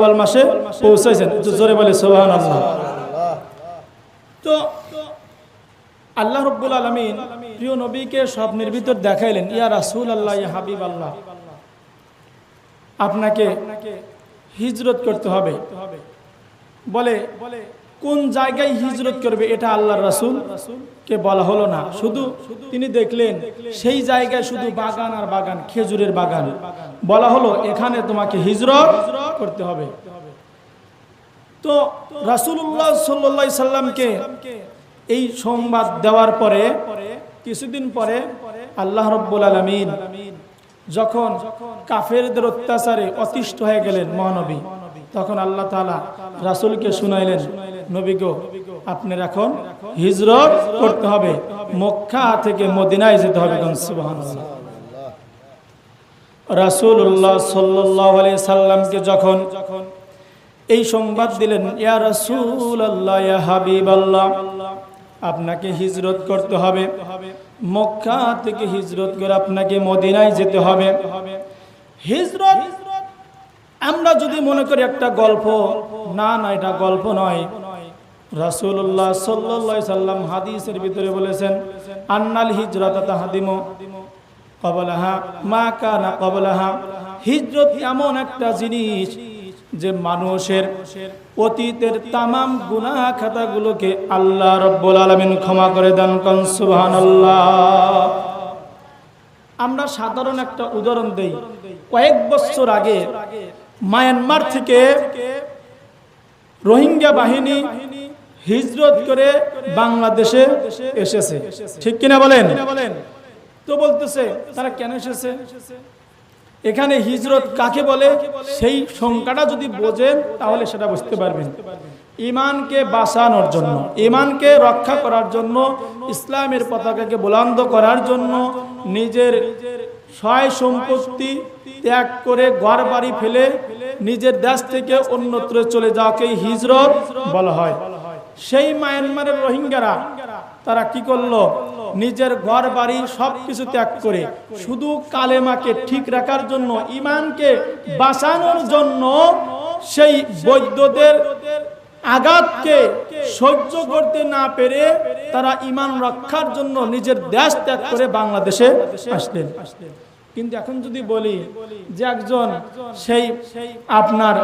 শাওয়াল মাসে পৌঁছাইছেন। একটু জোরে বলে সোহান আল্লাহ তো আল্লাহ রব্বুল আলমিন প্রিয় নবীকে স্বপ্নের ভিতর দেখাইলেন, ইয়া রাসুল আল্লাহ ইয়া হাবিব আল্লাহ আপনাকে হিজরত করতে হবে। বলে কোন জায়গায় হিজরত করবে এটা আল্লাহ রাসুল কে বলা হলো না। শুধু তিনি দেখলেন সেই জায়গায় শুধু বাগান আর বাগান, খেজুরের বাগান। বলা হলো এখানে তোমাকে হিজরত করতে হবে। তো রাসুল্লাহ সাল্লা সাল্লামকে এই সংবাদ দেওয়ার পরে, কিছুদিন পরে আল্লাহ রব্বুল আলমিন যখন কাফেরদের অত্যাচারে অতিষ্ঠ হয়ে গেলেন মহানবী তখন আল্লাহ তালা রাসুলকে শুনাইলেন, নবী গো, আপনার এখন হিজরত করতে হবে, মক্কা থেকে মদিনায় যেতে হবে। রাসুল্লাহ সাল্লাহ সাল্লামকে যখন এই সংবাদ দিলেন, ইয়া রাসূল আল্লাহ হাবিব আল্লাহ আপনাকে হিজরত করতে হবে, মক্কা থেকে হিজরত করে আপনাকে মদিনায় যেতে হবে। হিজরত আমরা যদি মনে করি একটা গল্প, না না, এটা গল্প নয়। রাসূলুল্লাহ সাল্লাল্লাহু সাল্লাম হাদিসের ভিতরে বলেছেন, আন্নাল হিজরত হাদিম কবলাহা, মা কানা কবলাহা। হিজরত এমন একটা জিনিস যে মানুষের অতীতের তামাম গুনাহ খাতাগুলোকে আল্লাহ রব্বুল আলামিন ক্ষমা করে দেন। কন সুবহানাল্লাহ। আমরা সাধারণ একটা উদাহরণ দেই। কয়েক বছর আগে মায়ানমার থেকে রোহিঙ্গা বাহিনী হিজরত করে বাংলাদেশে এসেছে। ঠিক কিনা বলেন? তো বলতেছে, তারা কেন এসেছে? এখানে হিজরত কাকে বলে? সেই সংখ্যাটা যদি বোঝেন, তাহলে সেটা বুঝতে পারবেন। ইমানকে বাঁচানোর জন্য, ইমানকে রক্ষা করার জন্য, ইসলামের পতাকাকে বুলন্দ করার জন্য, নিজের সয় সম্পত্তি ত্যাগ করে ঘর বাড়ি ফেলে নিজের দেশ থেকে অন্যত্র চলে যাওয়াকে হিজরত বলা হয়। সেই মায়ানমারের রোহিঙ্গারা, তারা কি করল? নিজের ঘর বাড়ি সব কিছু ত্যাগ করে শুধু কালেমাকে ঠিক রাখার জন্য ইমানকে বাঁচানোর জন্য সেই বৈদ্যদের আঘাতকে সহ্য করতে না পেরে তারা ইমান রক্ষার জন্য নিজের দেশ ত্যাগ করে বাংলাদেশে আসলেন। কিন্তু এখন যদি বলি যে একজন সেই আপনার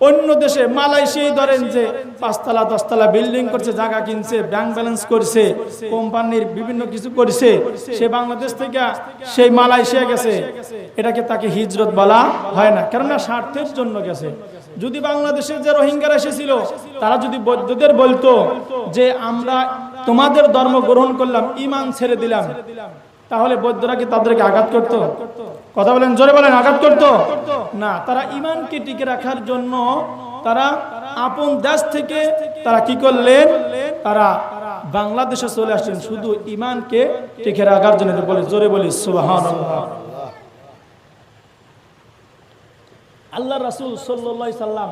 অন্য দেশে মালয়েশিয়ায় ধরেন যে পাঁচতলা, দশতলা বিল্ডিং করছে, জায়গা কিনছে, ব্যাংক ব্যালেন্স করছে, কোম্পানির বিভিন্ন কিছু করছে, সে বাংলাদেশ থেকে সেই মালয়েশিয়া গেছে। এটাকে তাকে হিজরত বলা হয় না। কেননা স্বার্থের জন্য গেছে। যদি বাংলাদেশের যে রোহিঙ্গারা এসেছিল, তারা যদি বৌদ্ধদের বলতো যে আমরা তোমাদের ধর্ম গ্রহণ করলাম ইমান ছেড়ে দিলাম, তাহলে বৌদ্ধরা কি তাদেরকে আঘাত করতো? কথা বলেন, জোরে বলেন, আঘাত করতো? না, তারা ইমানকে টিকে রাখার জন্য তারা আপন দেশ থেকে তারা কি করলেন? তারা বাংলাদেশে চলে আসলেন, শুধু ইমানকে টিকে রাখার জন্য। বলে, জোরে বলি সুবাহান আল্লাহ রাসুল সাল্লাহ সাল্লাম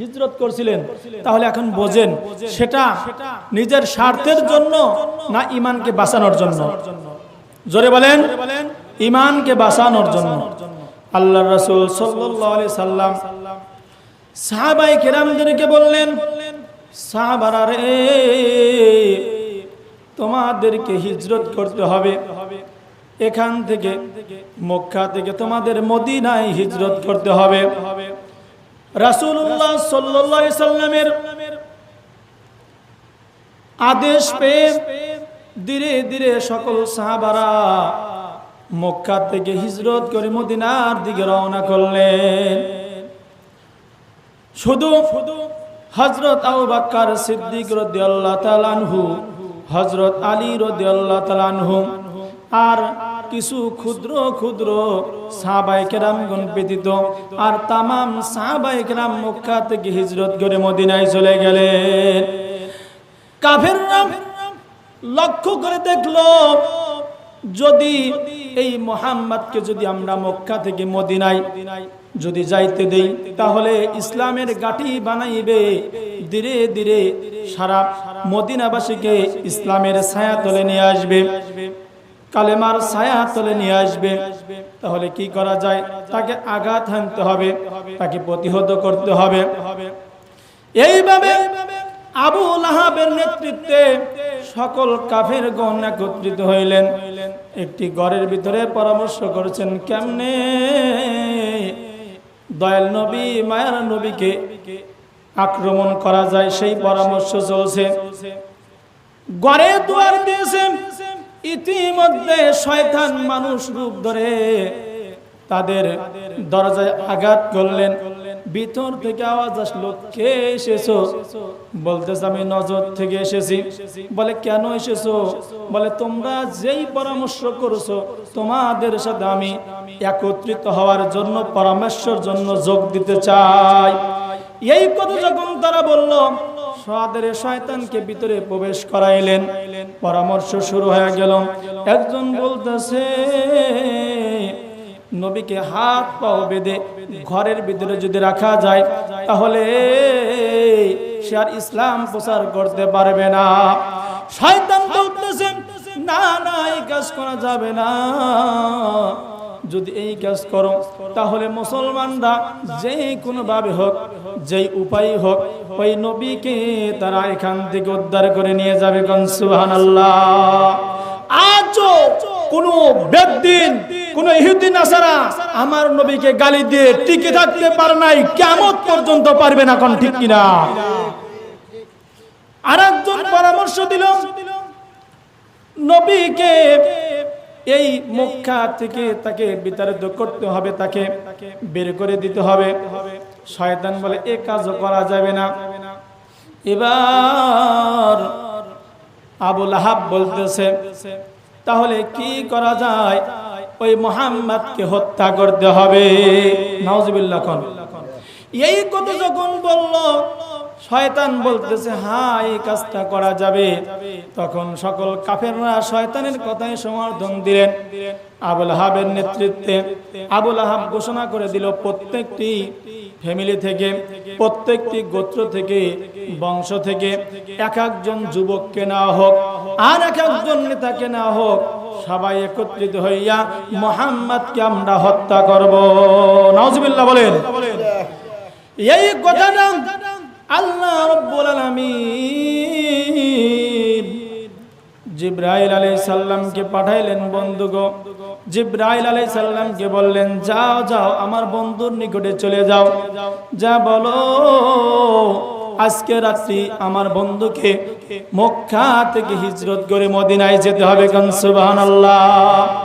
হিজরত করছিলেন। তাহলে এখন বোঝেন, সেটা নিজের স্বার্থের জন্য না ইমানকে বাঁচানোর জন্য? জোরে বলেন ইমানকে বাঁচানোর জন্য। আল্লাহ রসুল সাল্লি সাল্লাম সাহাবাই কেরামদেরকে বললেন, সাহাবারা রে, তোমাদেরকে হিজরত করতে হবে। এখান থেকে মক্কা থেকে তোমাদের মদিনায় হিজরত করতে হবে। রাসুল্লাহ সাল্লি সাল্লামের আদেশ পেয়ে ধীরে ধীরে সকল সাহাবারা মক্কা থেকে হিজরত করে মদিনার দিকে রওনা করলেন। শুধু হজরত আবু বাক্কার সিদ্দিক রদিয়াল্লাহ তালানহু হজরত আলী রদিয়াল্লাহ তালানহু আর কিছু ক্ষুদ্র ক্ষুদ্র সাহাবাই কেরামগণ ব্যতীত আর তামাম সাহাবাই কেরাম মক্কা থেকে হিজরত করে মদিনায় চলে গেলেন। কাফের লক্ষ্য করে দেখল, যদি এই মোহাম্মদকে যদি আমরা মক্কা থেকে মদিনায় যদি যাইতে দেই, তাহলে ইসলামের গাঠি বানাইবে। ধীরে ধীরে সারা মদিনাবাসীকে ইসলামের ছায়া তলে নিয়ে আসবে। কালেমার ছায়া তলে নিয়ে আসবে। তাহলে কি করা যায়? তাকে আঘাত হানতে হবে, তাকে প্রতিহত করতে হবে। এইভাবে আবু লাহাবের নেতৃত্বে সকল কাফের গণ একত্রিত হইলেন। একটি ঘরের ভিতরে পরামর্শ করেছেন, কেমনে দয়াল নবী, মায়ার নবীকে আক্রমণ করা যায়? সেই পরামর্শ চলছে। গড়ে দুয়ার দিয়েছে ইতিমধ্যে শয়তান মানুষ রূপ ধরে তাদের দরজায় আঘাত করলেন। ভিতর থেকে আওয়াজ আসলো, কে এসেছ? বলতেছে, আমি নজর থেকে এসেছি। বলে, কেন এসেছ? বলে, তোমরা যেই পরামর্শ করছ, তোমাদের সাথে আমি একত্রিত হওয়ার জন্য, পরামর্শের জন্য যোগ দিতে চাই। এই কথা যখন তারা বলল সাদের শয়তানকে ভিতরে প্রবেশ করাইলেন। পরামর্শ শুরু হয়ে গেল। একজন বলতেছে, নবীকে হাত পাও বেঁধে ঘরের ভিতরে যদি রাখা যায়, তাহলে সে আর ইসলাম প্রচার করতে পারবে না। শয়তান বলতেছে, না না, এই কাজ করা যাবে না। যদি এই কাজ করো, তাহলে মুসলমানরা যে কোনো ভাবে হোক, যেই উপায় হোক, ওই নবীকে তারা এখান থেকে উদ্ধার করে নিয়ে যাবে কনসুহান আল্লাহ আজও কোন বেদিন, কোন ইহুদি নাসারা আমার নবীকে গালি দিয়ে টিকে থাকতে পারে নাই কেমন পর্যন্ত পারবে না কোন ঠিক কিনা? আর একজন পরামর্শ দিল, নবীকে এই মক্কা থেকে তাকে বিতাড়িত করতে হবে, তাকে বের করে দিতে হবে। শয়তান বলে, এ কাজও করা যাবে না। এবার আবুল আহাব বলতেছে, তাহলে কি করা যায়? ওই মোহাম্মদকে হত্যা করতে হবে। নওয়াজবিল্লাহ এই কথা যখন বলল শয়তান বলতেছে হ্যাঁ এই কাজটা করা যাবে। তখন সকল কাফেররা শয়তানের কথায় সমর্থন দিলেন। আবুল আহাবের নেতৃত্বে আবুল আহাব ঘোষণা করে দিল, প্রত্যেকটি ফ্যামিলি থেকে, প্রত্যেকটি গোত্র থেকে, বংশ থেকে এক একজন যুবককে নেওয়া হোক, আর এক একজন নেতাকে নেওয়া হোক, সবাই একত্রিত হইয়া মোহাম্মদকে আমরা হত্যা করব। নজবিল্লা বলেন। এই কথাটা আল্লাহ রব্বুল আলামিন। জিব্রাইল আলাইহিস সালামকে পাঠাইলেন, বন্ধুগো। জিব্রাইল আলাইহিস সালামকে বললেন, যাও যাও, আমার বন্ধুর নিকটে চলে যাও। যা বলো, আজকে রাত্রি আমার বন্ধুকে মক্কা থেকে হিজরত করে মদিনায় যেতে হবে। কারণ সুবহানাল্লাহ।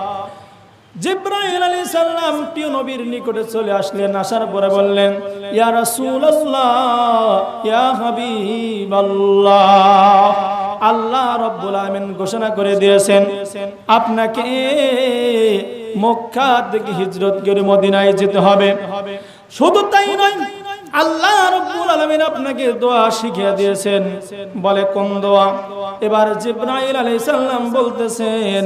জিব্রাইল আলী সাল্লাম প্রিয় নবীর নিকটে চলে আসলেন, আসার পরে বললেন, ইয়া রাসূলুল্লাহ, ইয়া হাবিবাল্লাহ। আল্লাহ রব্বুল আলামিন ঘোষণা করে দিয়েছেন, আপনাকে মক্কা থেকে হিজরত করে মদিনায় যেতে হবে। শুধু তাই নয়, আল্লাহ রব্বুল আলামিন আপনাকে দোয়া শিখিয়ে দিয়েছেন, বলে, কোন দোয়া? এবার জিব্রাইল আলাইহিস সালাম বলতেছেন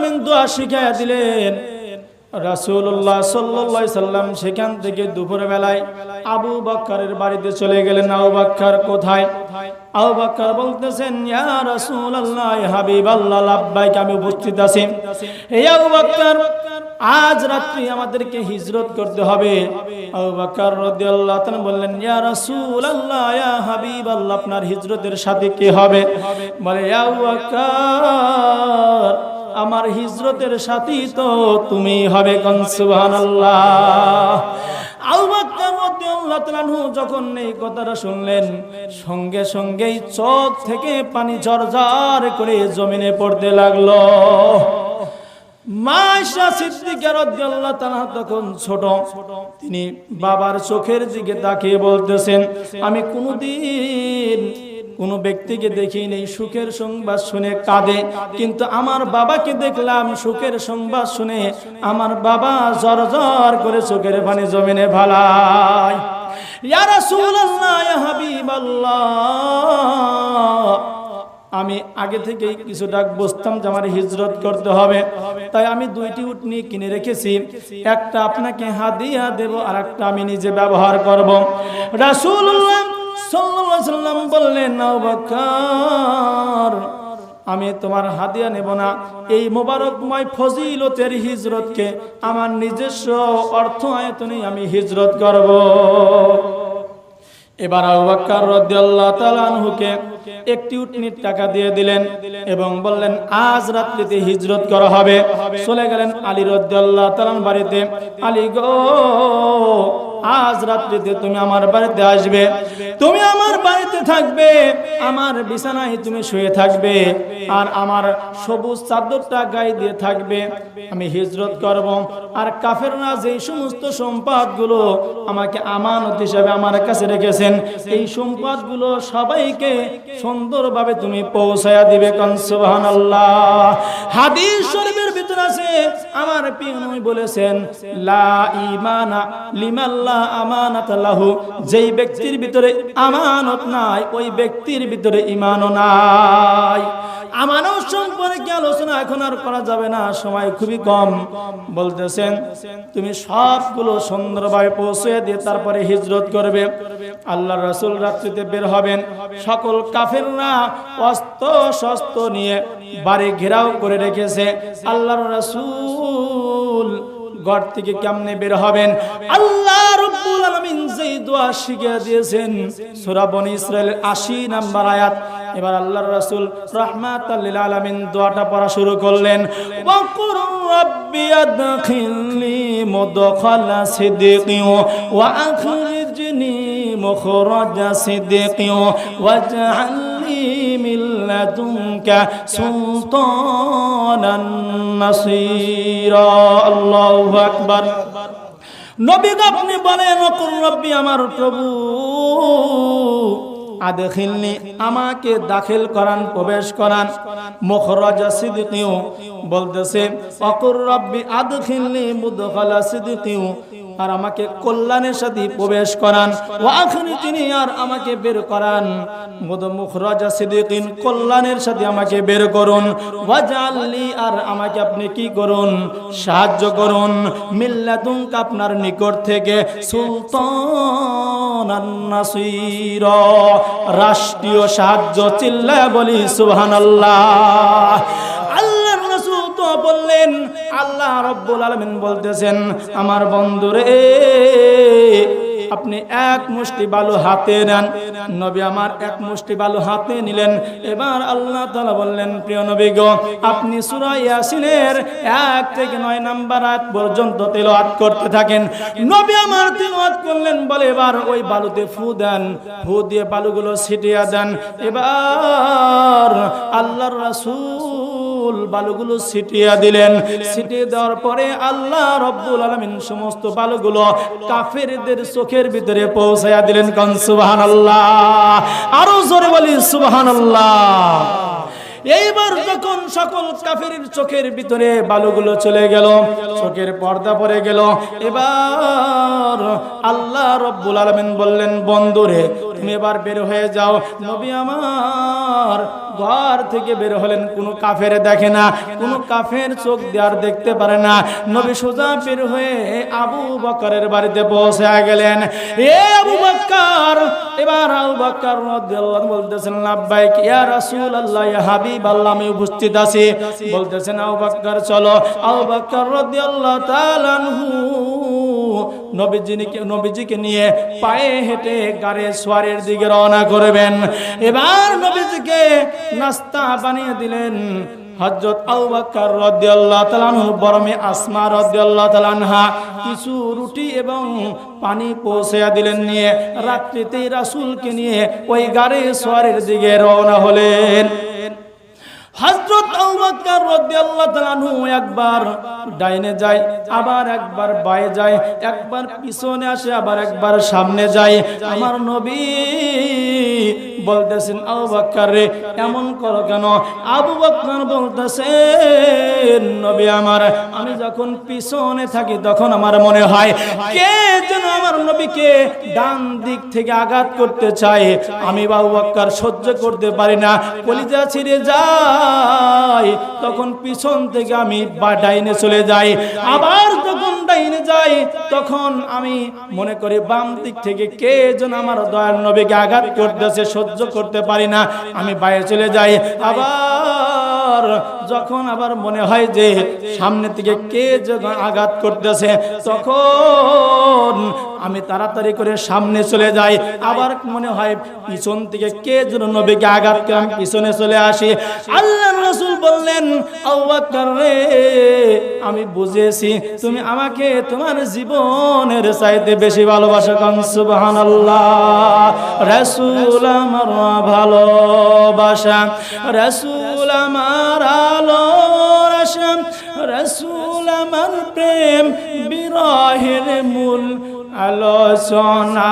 আলমিন দোয়া শিখাইয়া দিলেন। রাসূলুল্লাহ সাল্লাল্লাহু সাল্লাম সেখান থেকে দুপুর বেলায় আবু বাক্কারের বাড়িতে চলে গেলেন। আবু বাক্কার কোথায়? আবু বাক্কার বলতেছেন আমি উপস্থিত আছি। আজ রাত্রি আমাদেরকে হিজরত করতে হবে। বললেন আপনার হিজরতের সাথে কি হবে? বলে আমার হিজরতের সাথী তো তুমি হবে কোন সুবহানাল্লাহ। আবু বকর রাদিয়াল্লাহু যখন এই কথাটা শুনলেন, সঙ্গে সঙ্গেই চোখ থেকে পানি ঝরঝর করে জমিনে পড়তে লাগল। ছোট, তিনি বাবার চোখের দিকে তাকিয়ে বলতেছেন, আমি কোনোদিন কোনো ব্যক্তিকে দেখি নেই, সুখের সংবাদ শুনে কাঁদে। কিন্তু আমার বাবাকে দেখলাম সুখের সংবাদ শুনে আমার বাবা জর জর করে চোখের পানি জমিনে হাবিবাল্লাহ। আমি আগে থেকেই কিছুটা বুঝতাম যে আমার হিজরত করতে হবে। তাই আমি দুইটি উটনি কিনে রেখেছি। একটা আপনাকে হাদিয়া দেব আর একটা আমি নিজে ব্যবহার করব। আলাইহি সাল্লাম বললেন আমি তোমার হাদিয়া নেব না। এই মোবারকময় ফজিলতের হিজরতকে আমার নিজস্ব অর্থ আয়তনে আমি হিজরত করব। এবার আবাক্কার রদ্দাল্লাহ তালানহুকে একটি উটনির টাকা দিয়ে দিলেন এবং বললেন, আজ রাত্রিতে হিজরত করা হবে। চলে গেলেন আলী রদ্দাল্লাহ তালান বাড়িতে। আলী গো, আজ রাত্রিতে তুমি আমার বাড়িতে আসবে। তুমি আমার বাড়িতে থাকবে, আমার বিছানায় তুমি শুয়ে থাকবে, আর আমার সবুজ চাদরটা গায়ে দিয়ে থাকবে। আমি হিজরত করব, আর কাফেররা যেই সমস্ত সম্পদগুলো আমাকে আমানত হিসাবে আমার কাছে রেখেছেন, এই সম্পদগুলো সবাইকে সুন্দরভাবে তুমি পৌঁছায়া দিবে কন, সুবহানাল্লাহ। হাদিস শরীফের ভিতর আছে। আমার পিয়নই বলেছেন, লা ইমানা লিমাল্লাহ আমানাত লাহু। যেই ব্যক্তির ভিতরে আমানত নাই, ওই ব্যক্তির ভিতরে ইমানও নাই। আমানত সম্পর্কে আলোচনা এখন আর করা যাবে না, সময় খুবই কম। বলতেছেন, তুমি সবগুলো সুন্দরভাবে পৌঁছে দিয়ে তারপরে হিজরত করবে। আল্লাহ রসুল রাত্রিতে বের হবেন। সকল কাফেররা অস্ত্র শস্ত্র নিয়ে বাড়ি ঘেরাও করে রেখেছে। আল্লাহর রসুল ঘর থেকে কেমনে বের হবেন? আল্লাহ রব্বুল আলামিন যেই দোয়া শিখিয়ে দিয়েছেন, সূরা বনি ইসরাইলের 80 নাম্বার আয়াত এবার আল্লাহর রাসূল রাহমাতাল লিল আলামিন দোয়াটা পড়া শুরু করলেন, ওয়াকুর রাব্বি আদখিলনি মুদখালা সিদকি ওয়া আখরিজনি মুখরাজা সিদকি ওয়াজআলনি মিন লাদুনকা সুলতানান নাসীরা। আল্লাহু আকবার। নবী আপনি বলেন অকুর রব্বি আমার প্রভু। আদখিলনি আমাকে দাখিল করান প্রবেশ করান। মুখরজ সিদ্দিকিও বলতেছে, অকুর রব্বি আদখিলনি মুদখালা সিদ্দিকিও আর আমাকে কল্যাণের সাথে প্রবেশ করান। ও আখনি তিনি আর আমাকে বের করান। মুখরাজা সিদ্দিকিন কল্যাণের সাথে আমাকে বের করুন। ওয়াজাল্লি আর আমাকে আপনি কি করুন? সাহায্য করুন। মিল্লাতুনকা আপনার নিকট থেকে সুলতান নাসির। রাষ্ট্রীয় সাহায্য চিল্লায় বলি, সুবহানাল্লাহ। আল্লাহ রব্বুল আলামিন বলতেছেন, আমার বন্ধুরে, আপনি এক মুষ্টি বালু হাতে নেন। নবী আমার এক মুষ্টি বালু হাতে নিলেন। এবার আল্লাহ তাআলা বললেন, প্রিয় নবী গো, আপনি সূরা ইয়াসিনের এক থেকে নয় নাম্বার আয়াত পর্যন্ত তেলাওয়াত করতে থাকেন। নবী আমার তেলাওয়াত করলেন, বলে এবার ওই বালুতে ফু দেন, ফু দিয়ে বালুগুলো ছিটিয়ে দেন। এবার আল্লাহর রাসূল বালুগুলো ছিটিয়ে দিলেন। ছিটিয়ে দেওয়ার পরে আল্লাহ রব্বুল আলামিন সমস্ত বালুগুলো কাফেরদের চোখের ভিতরে পৌঁছায়া দিলেন। কন সুবহানাল্লাহ, আরও জোরে বলি সুবাহান আল্লাহ এইবার যখন সকল কাফের চোখের ভিতরে বালুগুলো চলে গেল, চোখের পর্দা পড়ে গেল, এবার আল্লাহ রব্বুল আলামিন বললেন, বন্ধুরে তুমি এবার বের হয়ে যাও। নবী আমার ঘর থেকে বের হলেন, কোনো কাফের দেখে না, কোনো কাফের চোখ দেওয়ার দেখতে পারে না। নবী সোজা বের হয়ে আবু বকরের বাড়িতে পৌঁছে গেলেন। এ আবু বকর, এবার আবু বকর রাদিয়াল্লাহু বলতেছেন, লাব্বাইক ইয়া রাসূলুল্লাহ, ইয়া হাবিব আল্লাহ আমি উপস্থিত আছি। বলতেছেন, আবু বকর, চলো। আবু বকর রাদিয়াল্লাহু তাআলা আনহু নবীজিকে নিয়ে পায়ে হেঁটে গাড়ে সোয়ারের দিকে রওনা করবেন। এবার নবীজিকে নাস্তা বানিয়ে দিলেন হযরত আবু বকর রাদিয়াল্লাহু তাআলা বরমে আসমা রাদিয়াল্লাহু তাআলা আনহা। কিছু রুটি এবং পানি পৌঁছে দিলেন নিয়ে রাত্রিতেই রাসূলকে নিয়ে ওই গাড়ি সোয়ারের দিকে রওনা হলেন। তাআলা একবার ডাইনে যায়, আবার একবার যায়, একবার পিছনে আসে, আবার একবার সামনে যায়। আমার নবী বলতেছেন আবু রে, এমন করো কেন? আবু বলতেছেন, নবী আমার, আমি যখন পিছনে থাকি তখন আমার মনে হয়, কে যেন আমার নবীকে ডান দিক থেকে আঘাত করতে চায়? আমি বাবু বক্কার সহ্য করতে পারি না, কলিজা ছিঁড়ে তখন পিছন থেকে আমি বা ডাইনে চলে যাই। আবার যখন ডাইনে যাই, তখন আমি মনে করি বাম দিক থেকে কে যেন আমার দয়ার নবীকে আঘাত করতেছে, সহ্য করতে পারি না। আমি বাইরে চলে যাই। আবার যখন আবার মনে হয় যে সামনে থেকে কে যখন আঘাত করতেছে, তখন আমি তাড়াতাড়ি করে সামনে চলে যাই। আবার মনে হয় পিছন থেকে কে যেন নবীকে আঘাত করে পিছনে চলে আসি। আল্লাহ রসুল বললেন আমি বুঝেছি, তুমি আমাকে তোমার জীবনের চাইতে বেশি ভালোবাসো। কান সুবহানাল্লাহ, রাসূল আমার ভালোবাসা, রাসূল আমার রাসা রাসূল আমার প্রেম, বিরহের মূল আলোচনা।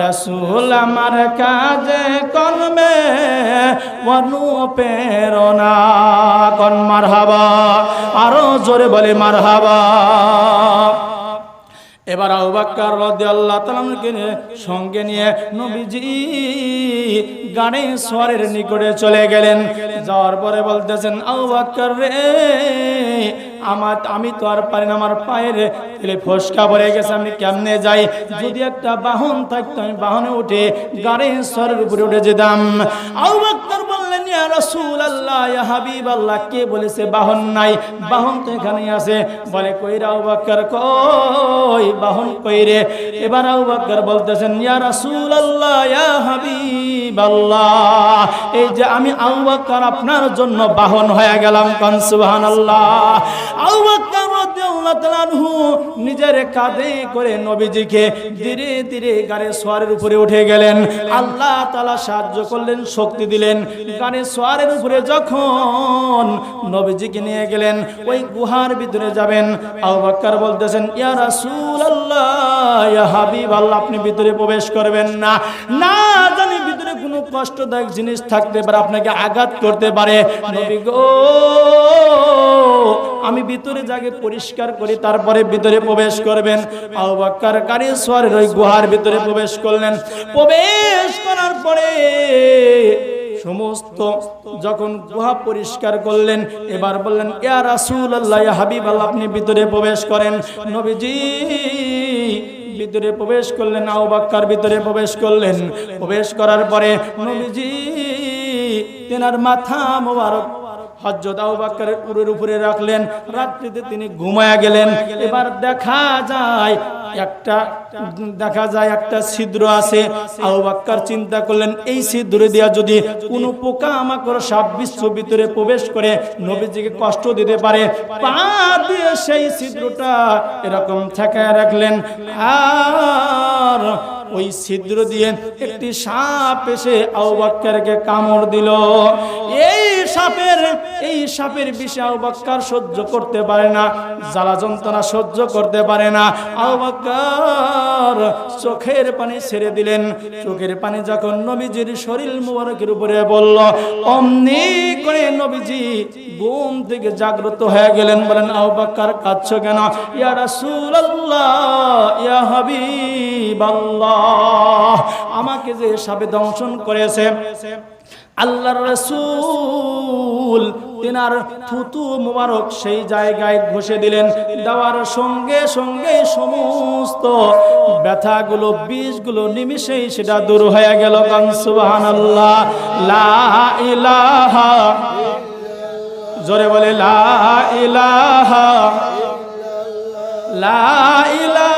রসুল আমার কাজে কর্মে অনুপ্রেরণা। কন মার হাবা আরও জোরে বলে মার হাবা এবার আবাক্কার রদে আল্লাহ তালামকে সঙ্গে নিয়ে নবীজি গাড়ি সোয়ারের নিকটে চলে গেলেন। যাওয়ার পরে বলতেছেন আবাক্কার রে আমার আমি তো আর পারি না, আমার পায়ের এলে ফসকা পড়ে গেছে, আমি কেমনে যাই? যদি একটা বাহন থাকতো, আমি বাহনে উঠে গাড়ি সোয়ারের উপরে উঠে যেতাম। বাহন নাই? বাহন তো এখানেই আছে। বলে কইরা কই বাহন কইরে এবার বলতেছেন, ইয়া রাসূলুল্লাহ, ইয়া এই যে আমি আপনার জন্য বাহন হয়ে গেলাম কোন সুবহানাল্লাহ। আবু বকর রাদিয়াল্লাহু তাআলা নিজের করে ধীরে ধীরে সোয়ারের উপরে উঠে গেলেন। আল্লাহ সাহায্য করলেন, শক্তি দিলেন। সোয়ারের উপরে যখন নিয়ে গেলেন, ওই গুহার ভিতরে যাবেন। আবু বলতেছেন আপনি ভিতরে প্রবেশ করবেন না। না জানি ভিতরে কোনো কষ্টদায়ক জিনিস থাকতে পারে, আপনাকে আঘাত করতে পারে। আমি ভিতরে জাগে পরিষ্কার করি, তারপরে ভিতরে প্রবেশ করবেন। ওই গুহার ভিতরে প্রবেশ করলেন। প্রবেশ করার পরে সমস্ত যখন গুহা পরিষ্কার করলেন, এবার বললেন, ইয়া রাসূল আল্লাহ হাবিব আল্লাহ আপনি ভিতরে প্রবেশ করেন। নবীজি ভিতরে প্রবেশ করলেন আও বাক্কার ভিতরে প্রবেশ করলেন। প্রবেশ করার পরে নবীজি, তেনার মাথা মোবারক হজরত আবু বাক্কারের উপরে রাখলেন। রাত্রিতে তিনি ঘুমায়া গেলেন। এবার দেখা যায় একটা, দেখা যায় একটা ছিদ্র আছে। আবু বাক্কার চিন্তা করলেন, এই ছিদ্র দিয়া যদি কোনো পোকা আমাকর সাপ বিশ্ব ভিতরে প্রবেশ করে, নবীজিকে কষ্ট দিতে পারে, পা দিয়ে সেই ছিদ্রটা এরকম ঠেকায় রাখলেন। আর ওই ছিদ্র দিয়ে একটি সাপ এসে আবু বাক্কারকে কামড় দিল। এই সাপের, এই সাপের বিষে আবু বাক্কার সহ্য করতে পারে না, জ্বালা যন্ত্রণা সহ্য করতে পারে না। আবু বাক্কার চোখের পানি ছেড়ে দিলেন। চোখের পানি যখন নবীজির শরীর মুবারকের উপরে বলল, অমনি করে নবীজি ঘুম থেকে জাগ্রত হয়ে গেলেন, বলেন, আবু বাক্কার, কাঁদছ কেন? ইয়া রাসূলুল্লাহ, ইয়া হাবিবাল্লাহ। আমাকে যে সাপে দংশন করেছে আল্লাহর রসুল তিনার থুতু মুবারক সেই জায়গায় ঘষে দিলেন। দেওয়ার সঙ্গে সঙ্গে সমস্ত ব্যথাগুলো, বিষগুলো নিমিশেই সেটা দূর হয়ে গেল। সুবাহান আল্লাহ ইলাহা জোরে বলে, লা ইলাহা লা ইলাহা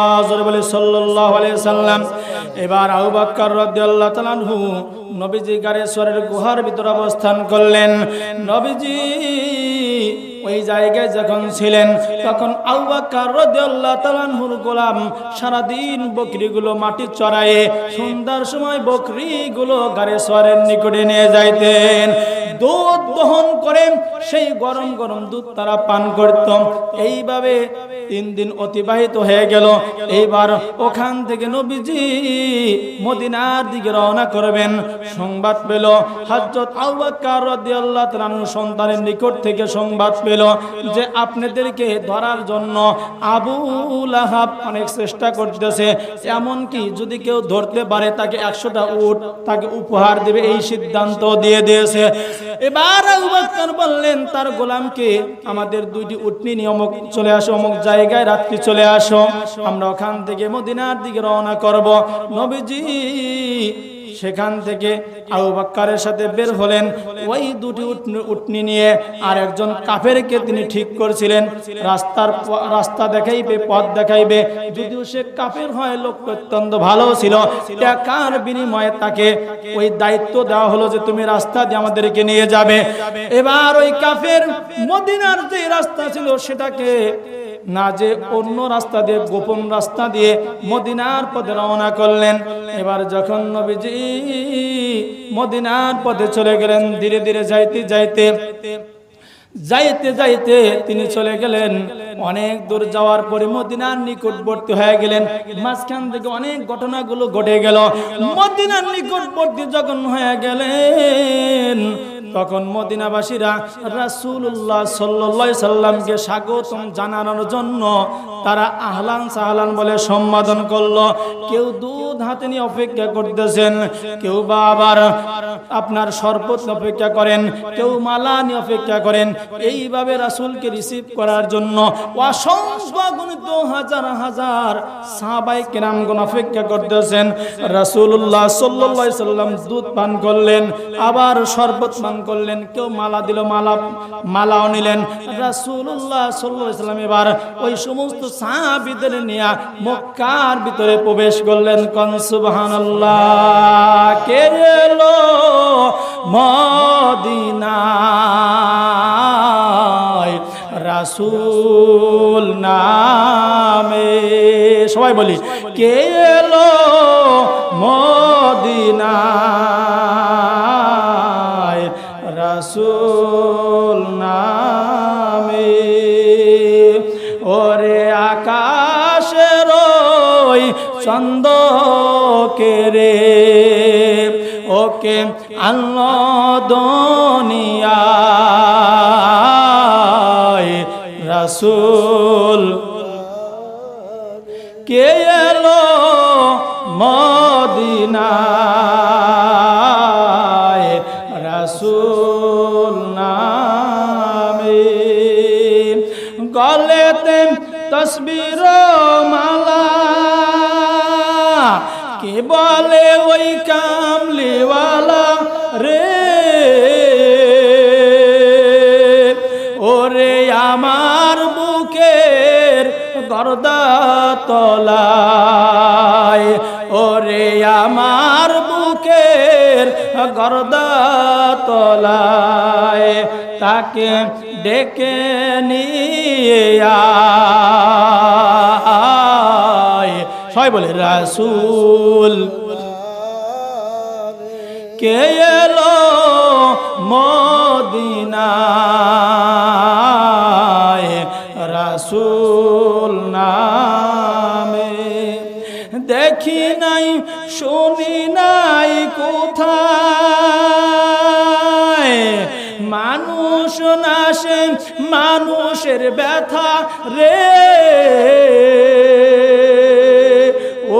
বলে সাল্লাল্লাহু সাল্লাম। এবার আবু বকর রাদিয়াল্লাহু তাআলা নবীজি গারেশ্বরের গুহার ভিতর অবস্থান করলেন। নবীজি ওই জায়গায় যখন ছিলেন, তখন তাআলার গোলাম সারাদিন বকরিগুলো মাটি চড়ায়ে সন্ধ্যার সময় বকরিগুলো গাড়ি সরের নিকটে নিয়ে যাইতেন। দুধ দহন করে সেই গরম গরম দুধ তারা পান করত। এইভাবে তিন দিন অতিবাহিত হয়ে গেল। এইবার ওখান থেকে নবীজি মদিনার দিকে রওনা করবেন। সংবাদ পেল, হযরত আবু বকর রাদিয়াল্লাহু তাআলা সন্তানের নিকট থেকে সংবাদ পেল যে আপনাদেরকে ধরার জন্য আবু লাহাব অনেক চেষ্টা করতেছে। এমনকি যদি কেউ ধরতে পারে, তাকে একশোটা উট তাকে উপহার দেবে, এই সিদ্ধান্ত দিয়ে দিয়েছে। এবার আবু বকর বললেন, তার গোলামকে আমাদের দুইটি উটনি নিয়ে অমুক চলে আসো, অমুক জায়গায় রাত্রি চলে আসো। আমরা ওখান থেকে মদিনার দিকে রওনা করব। নবীজি সেখান থেকে আবু বাক্কারের সাথে বের হলেন। ওই দুটি উটনি- নিয়ে আর একজন কাফেরকে তিনি ঠিক করছিলেন। রাস্তার রাস্তা দেখাইবে, পথ দেখাইবে। যদিও সে কাফের হয় লোক অত্যন্ত ভালো ছিল, টাকার বিনিময়ে তাকে ওই দায়িত্ব দেওয়া হলো যে তুমি রাস্তা দিয়ে আমাদেরকে নিয়ে যাবে। এবার ওই কাফের মদিনার যে রাস্তা ছিল সেটাকে না যে অন্য রাস্তা দিয়ে, গোপন রাস্তা দিয়ে মদিনার পথে রওনা করলেন। এবার যখন নবীজি মদিনার পথে চলে গেলেন, ধীরে ধীরে যাইতে যাইতে যাইতে যাইতে তিনি চলে গেলেন। অনেক দূর যাওয়ার পরে মদিনার নিকটবর্তী হয়ে গেলেন। মাঝখান থেকে অনেক ঘটনাগুলো ঘটে গেল। মদিনার নিকটবর্তী যখন হয়ে গেলেন তখন মদিনাবাসীরা রাসূলুল্লাহ সাল্লাল্লাহু সাল্লামকে স্বাগতম জানানোর জন্য তারা আহলান সাহলান বলে সম্বোধন করল। কেউ দুধ হাতে নিয়ে অপেক্ষা করতেছেন, কেউ বা আবার আপনার শরবত অপেক্ষা করেন, কেউ মালা নিয়ে অপেক্ষা করেন। এইভাবে রাসূলকে রিসিভ করার জন্য অসংখ্য হাজার হাজার সাহাবাই কেরামগণ অপেক্ষা করতেছেন। রাসূলুল্লাহ সাল্লাল্লাহু আলাইহি সাল্লাম দুধ পান করলেন, আবার শরবত পান করলেন, কেউ মালা দিল, মালা, মালাও নিলেন। সাল্লাল্লাহু সাল্লাম এবার ওই সমস্ত সাহাবীদের নিয়ে মক্কার ভিতরে প্রবেশ করলেন। কোন, সুবহানাল্লাহ, কে এলো মদিনায় রাসূল নামে? সবাই বলি, কে এলো মদিনায় রাসূল নামে। ওরে আকাশের ওই চন্দ রে ওকে আল্লাহ তলায়। ওরে আমার বুকের গর্দা তলায়। তাকে ডেকে নিয়ে সবাই বলে, রাসূল। কে এলো মদিনায়? রাসূল। নাশে মানুষের ব্যথা রে,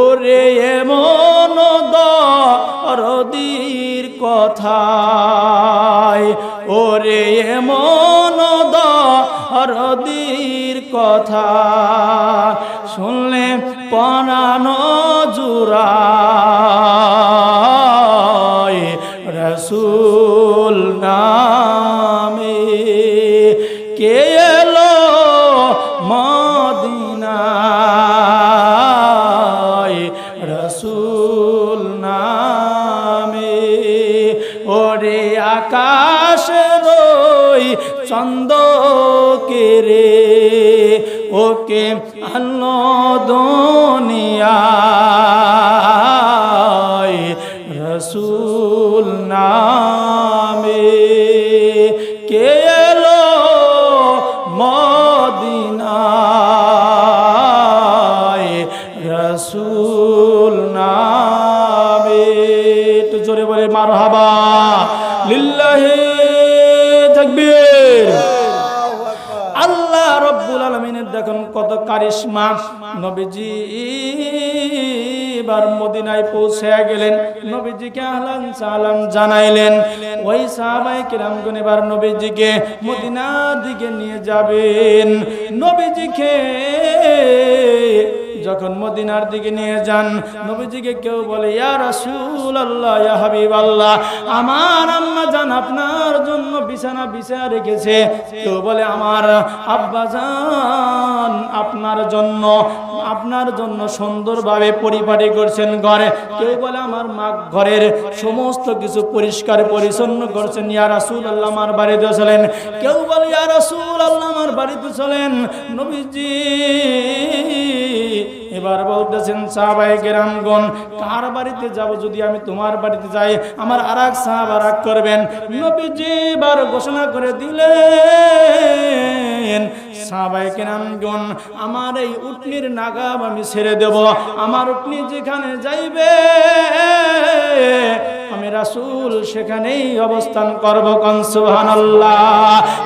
ওরে এমন দরদির কথায়, ওরে এমন দরদির কথা শুনলে পরানো জুড়ায়, রসুল ওকে এবার মদিনায় পৌঁছে গেলেন। নবীজিকে আহলান সালাম জানাইলেন। ওই সাহাবাই কিরামগণ এবার নবীজিকে মদিনার দিকে নিয়ে যাবেন। নবীজিকে যখন মদিনার দিকে নিয়ে যান, নবীজিকে কেউ বলে, ইয়া রাসূল আল্লাহ ইয়া হাবিব আল্লাহ আমার আম্মা জান আপনার জন্য বিছানা বিছা রেখেছে। কেউ বলে, আমার আব্বা জান আপনার জন্য আপনার জন্য সুন্দরভাবে পরিপাটি করছেন ঘরে। কেউ বলে, আমার মা ঘরের সমস্ত কিছু পরিষ্কার পরিচ্ছন্ন করছেন। ইয়া রাসূল আল্লাহ আমার বাড়িতে চলেন। কেউ বলে, ইয়া রাসূল আল্লাহ আমার বাড়িতে চলেন। নবীজি এবার বলতেছেন সাহাবাই গ্রামগণ কার বাড়িতে যাব যদি আমি তোমার বাড়িতে যাই? আমার আর এক সাহাবা করবেন, নবীজি এবার ঘোষণা করে দিলেন আমার এই উটনির নাগাব আমি ছেড়ে দেব, আমার উটনি যেখানে যাইবে, আমি রাসূল সেখানেই অবস্থান করব কন, সুবহানাল্লাহ,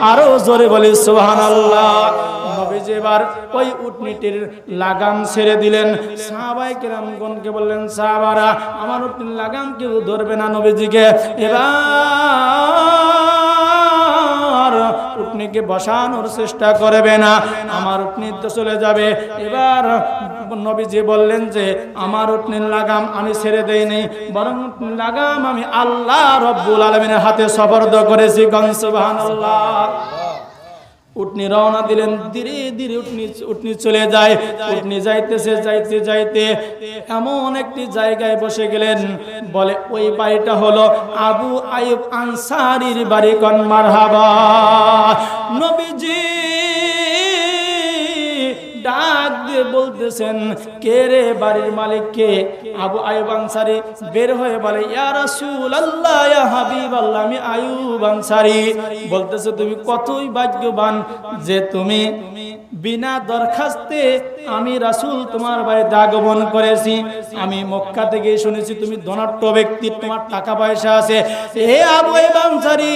আরও জোরে বলি, সুবহানাল্লাহ। নবীজি এবার ওই উটনিটির লাগাম ছেড়ে দিলেন। সাহাবাই কিরামগণকে বললেন, সাহাবারা, আমার উটনির লাগাম কেউ ধরবে না নবীজিকে। এবার উটনিকে বসানোর চেষ্টা করবে না, আমার উটনি তো চলে যাবে। এবার নবীজি বললেন যে, আমার উটনির লাগাম আমি ছেড়ে দেইনি, বরং উটনির লাগাম আমি আল্লাহ রব্বুল আলমিনের হাতে সবর্দ করেছি। গনসুবাহান আল্লাহ উটনি রওনা দিলেন, ধীরে ধীরে উঠনি উঠনি চলে যায়। উঠনি যাইতেছে, যাইতে যাইতে এমন একটি জায়গায় বসে গেলেন। বলে, ওই বাড়িটা হলো আবু আয়ুব আনসারির বাড়ি, কন মারহাবা। বলতেছেন, কে রে বাড়ির মালিক কে আবু আয়ুব আনসারি বের হয়ে বলে, ইয়া আল্লাহ ইয়া হাবিব আল্লাহ আমি আয়ুব আনসারি। বলতেছে, তুমি কতই ভাগ্যবান যে তুমি বিনা দরখাস্তে আমি রাসুল তোমার বাড়িতে আগমন করেছি। আমি মক্কা থেকে শুনেছি তুমি ধনাট্য ব্যক্তি, তোমার টাকা পয়সা আছে। হে আবু আনসারি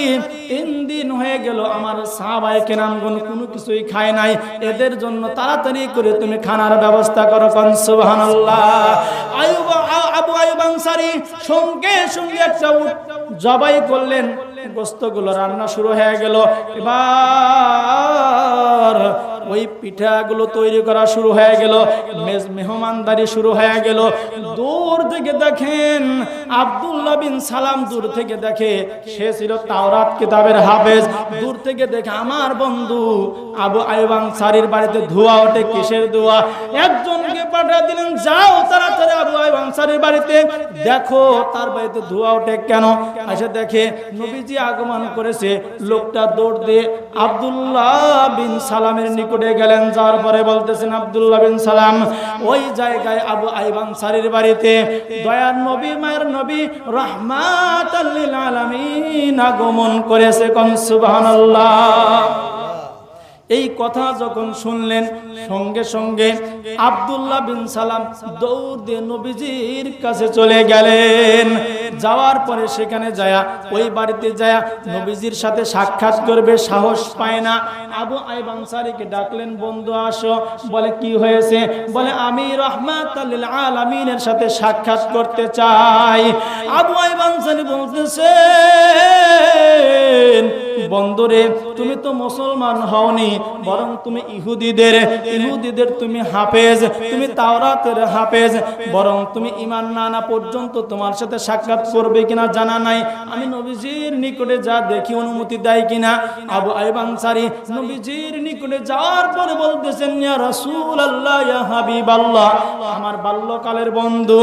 তিন দিন হয়ে গেল আমার সাহাবায়ে কেরামগণ কোনো কিছুই খায় নাই। এদের জন্য তাড়াতাড়ি করে তুমি খানার ব্যবস্থা করো কন, সুবহানাল্লাহ। আয়ুব আবু আয়ুব আনসারী সঙ্গে সঙ্গে একটা জবাই করলেন। গোস্তগুলো রান্না শুরু হয়ে গেল। এবার ওই পিঠাগুলো তৈরি করা শুরু হয়ে গেল মেহমানদারি শুরু হয়ে গেল। দূর থেকে দেখেন আব্দুল্লাহ বিন সালাম দূর থেকে দেখে, সে ছিল তাওরাত কিতাবের হাফেজ। দূর থেকে দেখে আমার বন্ধু আবু আইবাং সারির বাড়িতে ধোয়া ওঠে, কিসের ধোয়া? একজনকে পাঠিয়ে দিলেন, যাও তাড়াতাড়ি আবু আইবাং সারির বাড়িতে। দেখো তার বাড়িতে ধোয়া ওঠে কেন? এসে দেখে, নবীজি আগমন করেছে। লোকটা দৌড় দিয়ে আব্দুল্লাহ বিন সালামের নিকটে গেলেন, যাওয়ার পরে বলতেছেন, আবদুল্লাহ বিন সালাম, ওই জায়গায় আবু আইবান সারির বাড়িতে দয়ার নবী, মায়ের নবী রহমাত আলামিন আগমন করেছে কন, সুবহানাল্লাহ। এই কথা যখন শুনলেন, সঙ্গে সঙ্গে আব্দুল্লাহ বিন সালাম দৌড় দিয়ে নবীজির কাছে চলে গেলেন। যাওয়ার পরে সেখানে যায়া, ওই বাড়িতে যায়া নবীজির সাথে সাক্ষাৎ করবে, সাহস পায় না। আবু আইব আনসারিকে ডাকলেন, বন্ধু, আসো। বলে, কি হয়েছে? বলে, আমি রহমাত আলামিনের সাথে সাক্ষাৎ করতে চাই। আবু আইব আনসারি বলতেছেন বন্ধুরে তুমি তো মুসলমান হওনি, বরং তুমি ইহুদিদের ইহুদিদের তুমি হাফেজ, তুমি তাওরাতের হাফেজ, বরং তুমি ইমান না আনা পর্যন্ত তোমার সাথে সাক্ষাৎ করবে কিনা জানা নাই। আমি নবীজির নিকটে যা দেখি অনুমতি দেয় কিনা? আবু আইব আনসারি নবীজির নিকটে যাওয়ার পরে বলতেছেন, ইয়া আমার বাল্যকালের বন্ধু,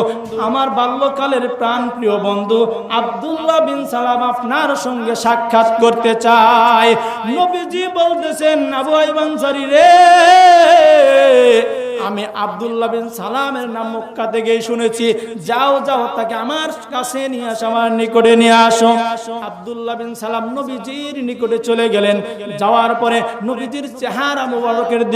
আমার বাল্যকালের প্রাণ প্রিয় বন্ধু আব্দুল্লাহ বিন সালাম আপনার সঙ্গে সাক্ষাৎ করতে চায়। নবীজি বলতেছেন, আবু রে, আমি আব্দুল্লাহ বিন সালামের নাম মক্কা থেকে শুনেছি। যাও যাও, তাকে আমার কাছে নিয়ে আসো, আমার নিকটে নিয়ে আসো। আব্দুল্লাহ বিন সালাম নবীজির নিকটে চলে গেলেন। যাওয়ার পরে নবীজির চেহারা মুবারকের দিকে